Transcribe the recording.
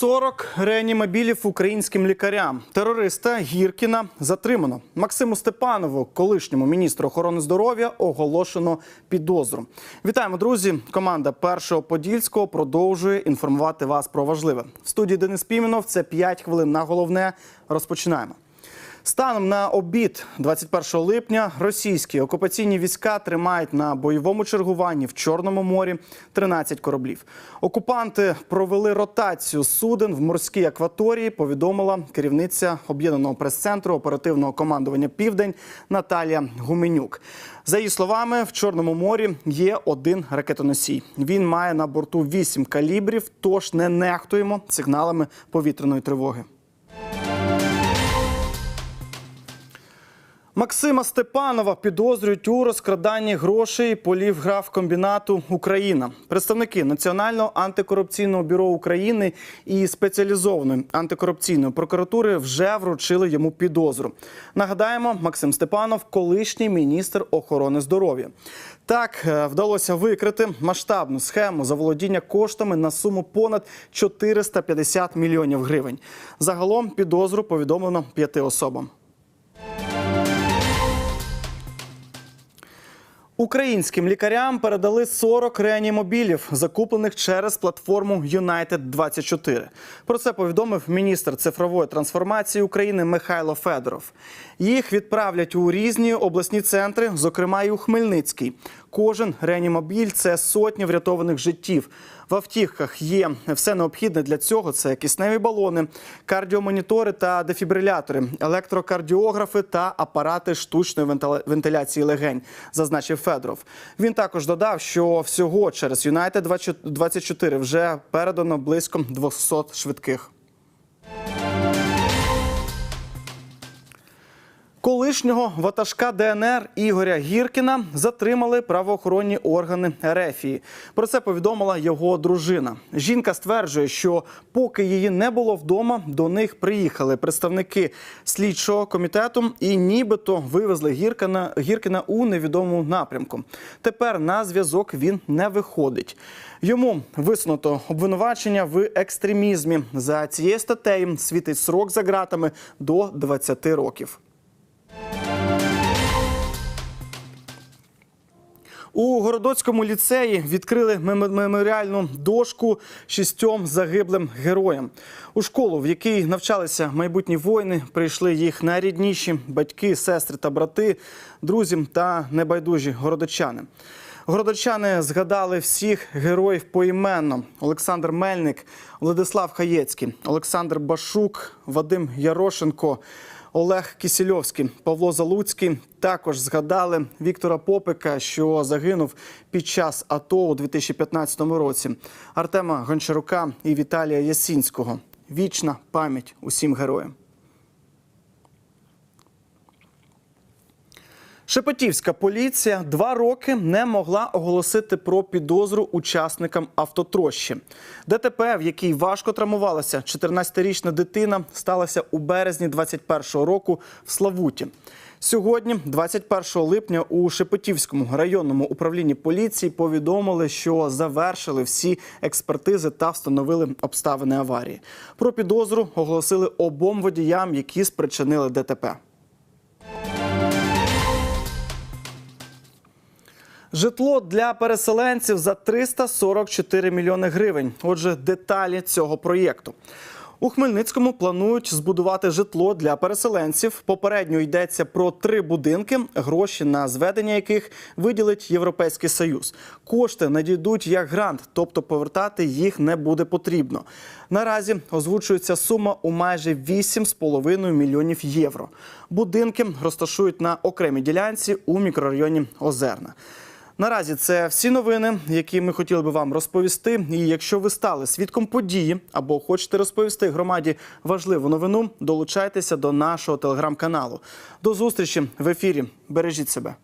40 реанімобілів українським лікарям. Терориста Гіркіна затримано. Максиму Степанову, колишньому міністру охорони здоров'я, оголошено підозру. Вітаємо, друзі! Команда першого подільського продовжує інформувати вас про важливе. В студії Денис Піменов. Це 5 хвилин на головне. Розпочинаємо. Станом на обід 21 липня російські окупаційні війська тримають на бойовому чергуванні в Чорному морі 13 кораблів. Окупанти провели ротацію суден в морській акваторії. Повідомила керівниця об'єднаного прес-центру оперативного командування Південь Наталія Гуменюк. За її словами, в Чорному морі є один ракетоносій. Він має на борту 8 калібрів, тож не нехтуємо сигналами повітряної тривоги. Максима Степанова підозрюють у розкраданні грошей полів графкомбінату Україна. Представники Національного антикорупційного бюро України і спеціалізованої антикорупційної прокуратури вже вручили йому підозру. Нагадаємо, Максим Степанов колишній міністр охорони здоров'я. Так е, вдалося викрити масштабну схему заволодіння коштами на суму понад 450 мільйонів гривень. Загалом підозру повідомлено п'яти особам. Українським лікарям передали 40 реанімобілів, закуплених через платформу United 24 Про це повідомив міністр цифрової трансформації України Михайло Федоров. Їх відправлять у різні обласні центри, зокрема і у Хмельницький. Кожен реанімобіль це сотні врятованих життів. В автівках є все необхідне для цього: це кисневі балони, кардіомонітори та дефібрилятори, електрокардіографи та апарати штучної вентиляції легень, зазначив Федоров. Він також додав, що всього через Юнайтед 24 вже передано близько 200 швидких. Колишнього ватажка ДНР Ігоря Гіркіна затримали правоохоронні органи Ерефії. Про це повідомила його дружина. Жінка стверджує, що поки її не було вдома, до них приїхали представники слідчого комітету і нібито вивезли Гіркіна, Гіркіна у невідомому напрямку. Тепер на зв'язок він не виходить. Йому висунуто обвинувачення в екстремізмі. За цією статтею світить срок за ґратами до 20 років. У Городоцькому ліцеї відкрили мем- меморіальну дошку шістьом загиблим героям. У школу, в якій навчалися майбутні воїни, прийшли їх найрідніші батьки, сестри та брати, друзі та небайдужі городочани. Городочани згадали всіх героїв поіменно: Олександр Мельник, Владислав Хаєцький, Олександр Башук, Вадим Ярошенко. Олег Кісільовський, Павло Залуцький також згадали Віктора Попика, що загинув під час АТО у 2015 році. Артема Гончарука і Віталія Ясінського. Вічна пам'ять усім героям. Шепетівська поліція два роки не могла оголосити про підозру учасникам автотрощі. ДТП, в якій важко травмувалася 14-річна дитина, сталося у березні 21-го року в Славуті. Сьогодні, 21 липня, у Шепетівському районному управлінні поліції повідомили, що завершили всі експертизи та встановили обставини аварії. Про підозру оголосили обом водіям, які спричинили ДТП. Житло для переселенців за 344 мільйони гривень. Отже, деталі цього проєкту. У Хмельницькому планують збудувати житло для переселенців. Попередньо йдеться про три будинки, гроші на зведення яких виділить Європейський Союз. Кошти надійдуть як грант, тобто повертати їх не буде потрібно. Наразі озвучується сума у майже 8,5 мільйонів євро. Будинки розташують на окремій ділянці у мікрорайоні Озерна. Наразі це всі новини, які ми хотіли би вам розповісти. І якщо ви стали свідком події або хочете розповісти громаді важливу новину, долучайтеся до нашого телеграм-каналу. До зустрічі в ефірі. Бережіть себе.